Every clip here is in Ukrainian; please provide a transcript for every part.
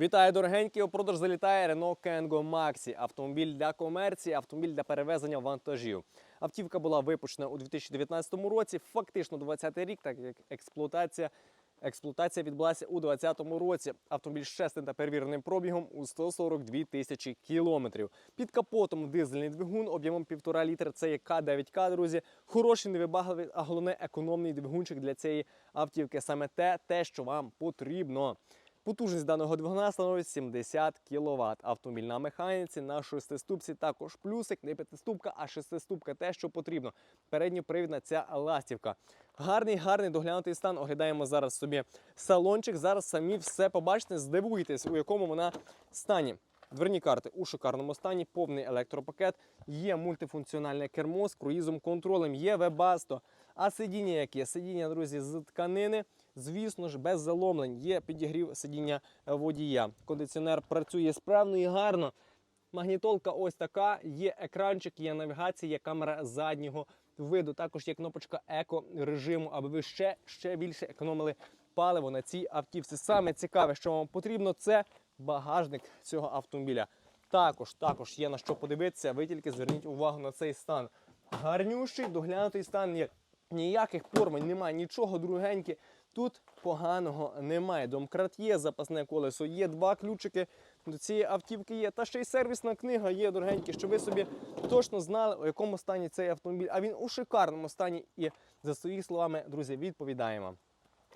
Вітаю, дорогенькі! У продаж залітає Renault Kangoo Maxi. Автомобіль для комерції, автомобіль для перевезення вантажів. Автівка була випущена у 2019 році, фактично 20 рік, так як експлуатація. Експлуатація відбулася у 2020 році. Автомобіль з чесним та перевіреним пробігом у 142 тисячі кілометрів. Під капотом дизельний двигун об'ємом 1,5 літра. Це є К9К, друзі. Хороший, невибагливий, а головне економний двигунчик для цієї автівки. Саме те, те, що вам потрібно. Потужність даного двигуна становить 70 кВт. Автомобіль на механіці, на шестиступці також плюсик, не п'ятиступка, а шестиступка те, що потрібно. Передньопривідна ця ластівка. Гарний, гарний доглянутий стан. Оглядаємо зараз собі салончик. Зараз самі все побачите, здивуєтесь, у якому вона стані. Дверні карти у шикарному стані, повний електропакет, є мультифункціональне кермо з круїзом контролем, є вебасто. А сидіння яке? Сидіння, друзі, з тканини. Звісно ж, без заломлень. Є підігрів сидіння водія. Кондиціонер працює справно і гарно. Магнітолка ось така. Є екранчик, є навігація, є камера заднього виду. Також є кнопочка еко режиму, аби ви ще, ще більше економили паливо на цій автівці. Саме цікаве, що вам потрібно, це багажник цього автомобіля. Також, також є на що подивитися. Ви тільки зверніть увагу на цей стан. Гарнющий, доглянутий стан є. Ніяких пормань немає, нічого другеньке. Тут поганого немає. Домкрат є, запасне колесо є, два ключики до цієї автівки є. Та ще й сервісна книга є, дорогенькі, щоб ви собі точно знали, у якому стані цей автомобіль. А він у шикарному стані. І за своїми словами, друзі, відповідаємо.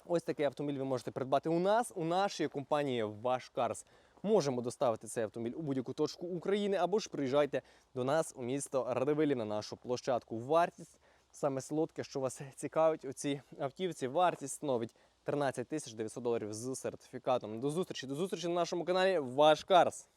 Ось такий автомобіль ви можете придбати у нас, у нашій компанії Ваш Карс. Можемо доставити цей автомобіль у будь-яку точку України або ж приїжджайте до нас у місто Радивилі на нашу площадку. Вартість саме солодке, що вас цікавить у цій автівці. Вартість становить 13 тисяч 900 доларів з сертифікатом. До зустрічі, до зустрічі на нашому каналі Ваш Карс.